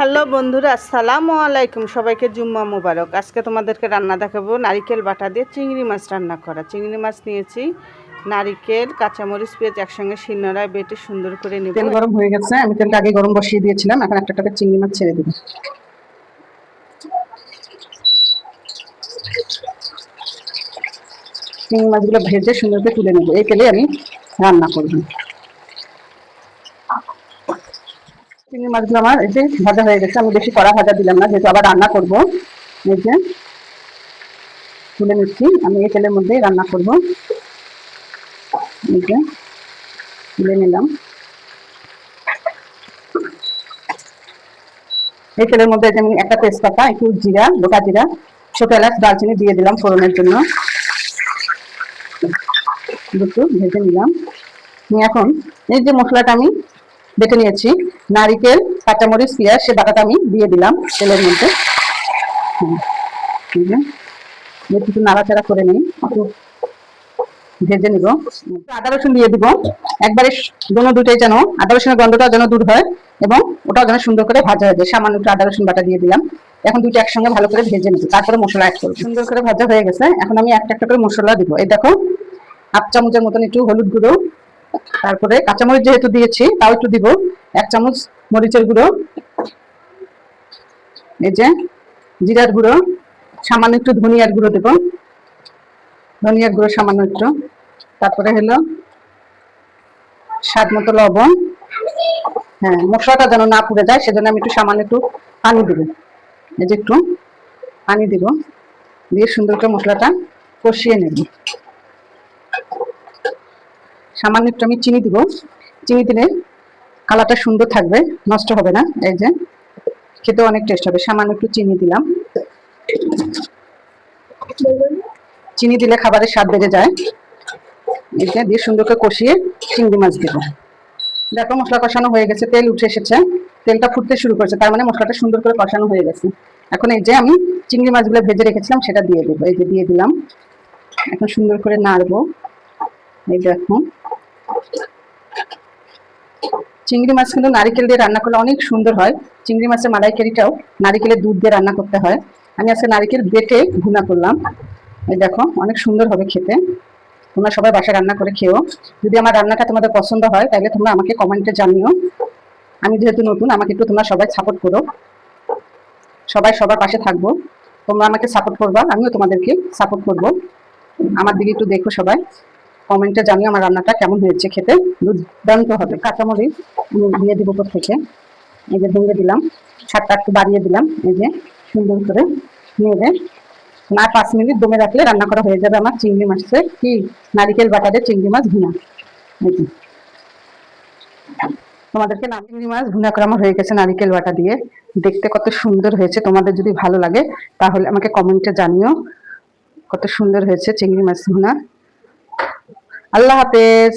Hello বন্ধুরা, আসসালামু আলাইকুম। সবাইকে জুম্মা মোবারক। আজকে তোমাদেরকে রান্না দেখাবো নারিকেল বাটা দিয়ে চিংড়ি মাছ রান্না করা। চিংড়ি মাছ নিয়েছি, নারিকেল, কাঁচামরিচ, পেঁয়াজ একসঙ্গে শিলনোড়ায় বেটে সুন্দর করে নেব। তেল গরম হয়ে গেছে, আমি তেলটা আগে গরম বসিয়ে দিয়েছিলাম, এখন একটা টাকা চিংড়ি মাছ ছেড়ে দিব চিংড়ি মাছগুলো ভেজে সুন্দর করে তুলে নেব। এই তেলে আমি রান্না করব। চিংড়ি মাছগুলো আমার এই যে ভাজা হয়ে গেছে, আমি বেশি কড়া ভাজা দিলাম না, যেহেতু আবার রান্না করব। এই যে তুলে নিচ্ছি, আমি এই তেলের মধ্যেই রান্না করব। এই যে তুলে নিলাম। এই তেলের মধ্যে আমি একটা তেজপাতা, একটু জিরা, গোটা জিরা, ছোট এলাচ, দারচিনি দিয়ে দিলাম ফোড়নের জন্য। দুটো ভেজে নিলাম। এখন এই যে মশলাটা আমি বেটে নিয়েছি। নারিকেল, কাঁচামরিচ, পেঁয়াজ, সে বাটাটা আমি দিয়ে দিলাম তেলের মধ্যে। একটু নাড়াচাড়া করে নিই। একটু ভেজে নিব। আদা রসুন দিয়ে দিব। একবারে দোনো দুটোই যেন, আদা রসুনের গন্ধটা যেন দূর হয় এবং ওটাও যেন সুন্দর করে ভাজা হয়ে যায়। সামান্য একটু আদা রসুন বাটা দিয়ে দিলাম। এখন দুটো একসঙ্গে ভালো করে ভেজে নিচ্ছি তারপরে মশলা অ্যাড করব। সুন্দর করে ভাজা হয়ে গেছে। এখন আমি একটা একটা করে মশলা দিব। এই দেখো হাফ চামচের মতন একটু হলুদ গুঁড়ো তারপরে কাঁচামরিচ যেহেতু দিয়েছি, তাও একটু দিব। এক চামচ মরিচের গুঁড়ো। এই যে জিরার গুঁড়ো। সামান্য একটু ধনিয়ার গুঁড়ো দেবো। ধনিয়ার গুঁড়ো সামান্য একটু। তারপরে হলো স্বাদ মতো লবণ। হ্যাঁ মশলাটা যেন না পুড়ে যায়, সেজন্য আমি একটু সামান্য একটু পানি দেবো। এই যে একটু পানি দিব। দিয়ে সুন্দর করে মশলাটা কষিয়ে নেব। সামান্য একটু আমি চিনি দিব। চিনি দিলে কালারটা সুন্দর থাকবে, নষ্ট হবে না। এই যে খেতে অনেক টেস্ট হবে। সামান্য একটু চিনি দিলাম। চিনি দিলে খাবারের স্বাদ বেড়ে যায়। এটা দিয়ে সুন্দর করে কষিয়ে চিংড়ি মাছ দেব। দেখো, মশলা কষানো হয়ে গেছে, তেল উঠে এসেছে। তেলটা ফুটতে শুরু করেছে, তার মানে মশলাটা সুন্দর করে কষানো হয়ে গেছে। এখন এই যে, আমি চিংড়ি মাছগুলো ভেজে রেখেছিলাম, সেটা দিয়ে দেবো। এই যে, দিয়ে দিলাম। এখন সুন্দর করে নাড়বো। এই দেখো চিংড়ি মাছ কিন্তু নারিকেল দিয়ে রান্না করলে অনেক সুন্দর হয়। চিংড়ি মাছের মালাইকারিটাও নারিকেলের দুধ দিয়ে রান্না করতে হয়। আমি আজকে নারিকেল বেটে ভুনা করলাম। এই দেখো, অনেক সুন্দর হবে খেতে। তোমরা সবাই বাসায় রান্না করে খেও। যদি আমার রান্নাটা তোমাদের পছন্দ হয়, তাহলে তোমরা আমাকে কমেন্টে জানিও। আমি যেহেতু নতুন, আমাকে একটু তোমরা সবাই সাপোর্ট করো। সবাই সবার পাশে থাকব। তোমরা আমাকে সাপোর্ট করবা, আমিও তোমাদেরকে সাপোর্ট করব। আমার দিকে একটু দেখো সবাই। কমেন্টে জানিও আমার রান্নাটা কেমন হয়েছে খেতে। দুর্দান্ত হবে। কাঁচামরিচ দিয়ে দিব থেকে। এই যে ভেঙে দিলাম। ছাদটা একটু বাড়িয়ে দিলাম। এই যে সুন্দর করে নেড়ে। না, পাঁচ মিনিট দমে রাখলে রান্না করা হয়ে যাবে আমার চিংড়ি মাছের কি? নারিকেল বাটারে চিংড়ি মাছ ভুনা। এই তোমাদেরকে চিংড়ি মাছ ভুনা করা আমার হয়ে গেছে নারিকেল বাটা দিয়ে। দেখতে কত সুন্দর হয়েছে। তোমাদের যদি ভালো লাগে, তাহলে আমাকে কমেন্টে জানিও। কত সুন্দর হয়েছে চিংড়ি মাছ ভুনা। আল্লাহ হাফেজ।